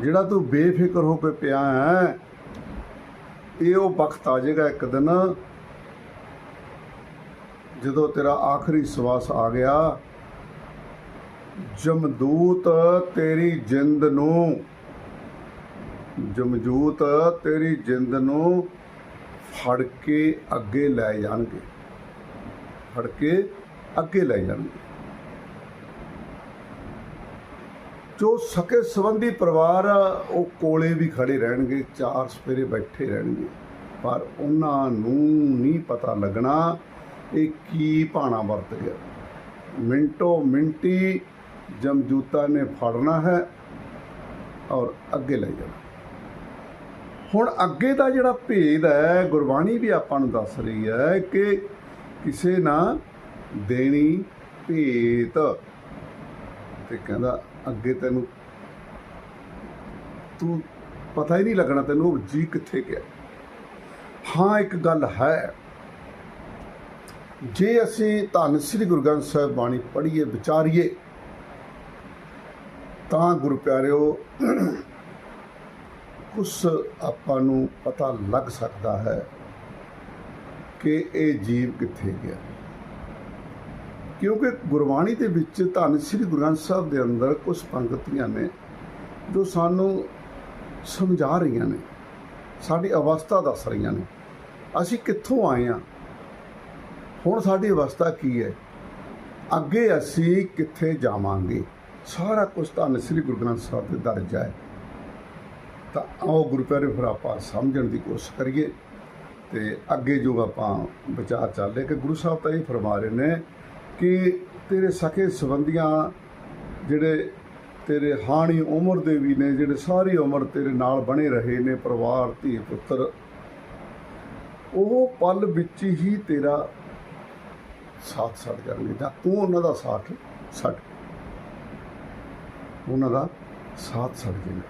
ਜਿਹੜਾ ਤੂੰ ਬੇਫਿਕਰ ਹੋ ਕੇ ਪਿਆ ਹੈ, ਇਹ ਉਹ ਵਕਤ ਆ ਜਾਏਗਾ ਇੱਕ ਦਿਨ, ਜਦੋਂ ਤੇਰਾ ਆਖਰੀ ਸਵਾਸ ਆ ਗਿਆ। ਜਮਦੂਤ ਤੇਰੀ ਜਿੰਦ ਨੂੰ, ਜਮਜੂਤ ਤੇਰੀ ਜਿੰਦ ਨੂੰ ਫੜ ਕੇ ਅੱਗੇ ਲੈ ਜਾਣਗੇ। ਫੜ ਕੇ ਅੱਗੇ ਲੈ ਜਾਣਗੇ। ਜੋ ਸਕੇ ਸੰਬੰਧੀ ਪਰਿਵਾਰ ਆ, ਉਹ ਕੋਲੇ ਵੀ ਖੜੇ ਰਹਿਣਗੇ ਚਾਰ ਸਪੇਰੇ ਬੈਠੇ ਰਹਿਣਗੇ। ਪਰ ਉਹਨਾਂ ਨੂੰ ਨਹੀਂ ਪਤਾ ਲੱਗਣਾ ਇਹ ਕੀ ਭਾਣਾ ਵਰਤ ਗਿਆ। ਮਿੰਟੋ ਮਿੰਟੀ ਜਮਜੂਤਾ ਨੇ ਫੜਨਾ ਹੈ ਔਰ ਅੱਗੇ ਲੈ ਜਾਣਾ। ਹੁਣ ਅੱਗੇ ਦਾ ਜਿਹੜਾ ਭੇਦ ਹੈ ਗੁਰਬਾਣੀ ਵੀ ਆਪਾਂ ਨੂੰ ਦੱਸ ਰਹੀ ਹੈ ਕਿ ਕਿਸੇ ਨਾ ਦੇਣੀ ਭੇਤ। ਤੇ ਕਹਿੰਦਾ ਅੱਗੇ ਤੈਨੂੰ ਤੂੰ ਪਤਾ ਹੀ ਨਹੀਂ ਲੱਗਣਾ ਤੈਨੂੰ ਉਹ ਜੀ ਕਿੱਥੇ ਗਿਆ। ਹਾਂ, ਇੱਕ ਗੱਲ ਹੈ। ਜੇ ਅਸੀਂ ਧੰਨ ਸ੍ਰੀ ਗੁਰੂ ਗ੍ਰੰਥ ਸਾਹਿਬ ਬਾਣੀ ਪੜ੍ਹੀਏ, ਵਿਚਾਰੀਏ, ਤਾਂ ਗੁਰੂ ਪਿਆਰਿਓ, ਉਸ ਆਪਾਂ ਨੂੰ ਪਤਾ ਲੱਗ ਸਕਦਾ ਹੈ ਕਿ ਇਹ ਜੀਵ ਕਿੱਥੇ ਗਿਆ। ਕਿਉਂਕਿ ਗੁਰਬਾਣੀ ਦੇ ਵਿੱਚ ਧੰਨ ਸ੍ਰੀ ਗੁਰੂ ਗ੍ਰੰਥ ਸਾਹਿਬ ਦੇ ਅੰਦਰ ਕੁਝ ਪੰਕਤੀਆਂ ਨੇ ਜੋ ਸਾਨੂੰ ਸਮਝਾ ਰਹੀਆਂ ਨੇ, ਸਾਡੀ ਅਵਸਥਾ ਦੱਸ ਰਹੀਆਂ ਨੇ। ਅਸੀਂ ਕਿੱਥੋਂ ਆਏ ਹਾਂ ਹੁਣ ਸਾਡੀ ਅਵਸਥਾ ਕੀ ਹੈ? ਅੱਗੇ ਅਸੀਂ ਕਿੱਥੇ ਜਾਵਾਂਗੇ? ਸਾਰਾ ਕੁਝ ਧੰਨ ਸ੍ਰੀ ਗੁਰੂ ਗ੍ਰੰਥ ਸਾਹਿਬ ਦੇ ਦਰਜਾ ਹੈ। ਤਾਂ ਆਓ ਗੁਰੂ ਪਿਆਰੇ ਫਿਰ ਆਪਾਂ ਸਮਝਣ ਦੀ ਕੋਸ਼ਿਸ਼ ਕਰੀਏ ਤੇ ਅੱਗੇ ਜੋ ਆਪਾਂ ਵਿਚਾਰ ਚੱਲੇ ਕਿ ਗੁਰੂ ਸਾਹਿਬ ਤਾਂ ਇਹ ਫਰਮਾ ਰਹੇ ਨੇ ਕਿ ਤੇਰੇ ਸਕੇ ਸੰਬੰਧੀਆਂ ਜਿਹੜੇ ਤੇਰੇ ਹਾਣੀ ਉਮਰ ਦੇ ਵੀ ਨੇ, ਜਿਹੜੇ ਸਾਰੀ ਉਮਰ ਤੇਰੇ ਨਾਲ ਬਣੇ ਰਹੇ ਨੇ, ਪਰਿਵਾਰ, ਧੀ, ਪੁੱਤਰ, ਉਹ ਪਲ ਵਿੱਚ ਹੀ ਤੇਰਾ ਸਾਥ ਛੱਡ ਜਾਣਗੇ ਜਾਂ ਤੂੰ ਉਹਨਾਂ ਦਾ ਸਾਥ ਛੱਡ, ਉਹਨਾਂ ਦਾ ਸਾਥ ਛੱਡ ਜਾਣਾ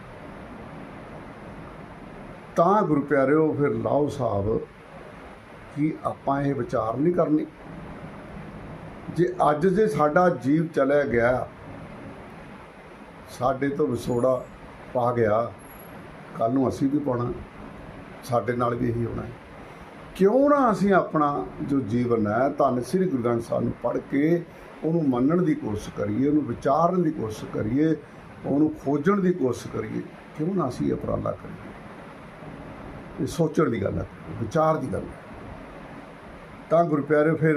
ਤਾਂ ਗੁਰੂ ਪਿਆਰਿਓ, ਫਿਰ ਲਾਓ ਸਾਹਿਬ ਕਿ ਆਪਾਂ ਇਹ ਵਿਚਾਰ ਨਹੀਂ ਕਰਨੀ। ਜੇ ਅੱਜ ਜੇ ਸਾਡਾ ਜੀਵ ਚਲਿਆ ਗਿਆ, ਸਾਡੇ ਤੋਂ ਵਿਛੋੜਾ ਪਾ ਗਿਆ ਕੱਲ ਨੂੰ ਅਸੀਂ ਵੀ ਪਾਉਣਾ, ਸਾਡੇ ਨਾਲ ਵੀ ਇਹੀ ਹੋਣਾ ਕਿਉਂ ਨਾ ਅਸੀਂ ਆਪਣਾ ਜੋ ਜੀਵਨ ਹੈ, ਧੰਨ ਸ੍ਰੀ ਗੁਰੂ ਗ੍ਰੰਥ ਸਾਹਿਬ ਨੂੰ ਪੜ੍ਹ ਕੇ ਉਹਨੂੰ ਮੰਨਣ ਦੀ ਕੋਸ਼ਿਸ਼ ਕਰੀਏ, ਉਹਨੂੰ ਵਿਚਾਰਨ ਦੀ ਕੋਸ਼ਿਸ਼ ਕਰੀਏ, ਉਹਨੂੰ ਖੋਜਣ ਦੀ ਕੋਸ਼ਿਸ਼ ਕਰੀਏ, ਕਿਉਂ ਨਾ ਅਸੀਂ ਇਹ ਉਪਰਾਲਾ ਕਰੀਏ। ਇਹ ਸੋਚਣ ਦੀ ਗੱਲ ਹੈ, ਵਿਚਾਰ ਦੀ ਗੱਲ ਹੈ। ਤਾਂ ਗੁਰੂ ਪਿਆਰੇ ਫਿਰ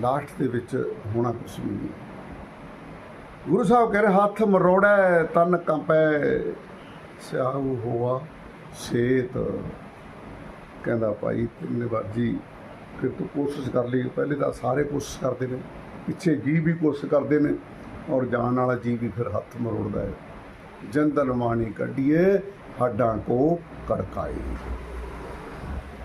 ਲਾਸਟ ਦੇ ਵਿੱਚ ਹੋਣਾ ਕੁਛ ਵੀ ਨਹੀਂ। ਗੁਰੂ ਸਾਹਿਬ ਕਹਿ ਰਹੇ, ਹੱਥ ਮਰੋੜੈ, ਤਨ ਕੰਪੈ ਸਿਆਹੂ ਹੋਆ ਸੇਤ। ਕਹਿੰਦਾ ਭਾਈ, ਤਿੰਨੇ ਵਾਰ ਫਿਰ ਤੂੰ ਕੋਸ਼ਿਸ਼ ਕਰ ਲਈ, ਪਹਿਲੇ ਤਾਂ ਸਾਰੇ ਕੋਸ਼ਿਸ਼ ਕਰਦੇ ਨੇ, ਪਿੱਛੇ ਜੀ ਵੀ ਕੋਸ਼ਿਸ਼ ਕਰਦੇ ਨੇ, ਔਰ ਜਾਣ ਵਾਲਾ ਜੀ ਵੀ ਫਿਰ ਹੱਥ ਮਰੋੜਦਾ ਹੈ। ਜੰਦਨ ਮਾਣੀ ਕੱਢੀਏ, ਹੱਡਾਂ ਕੋ ਕੜਕਾਏ।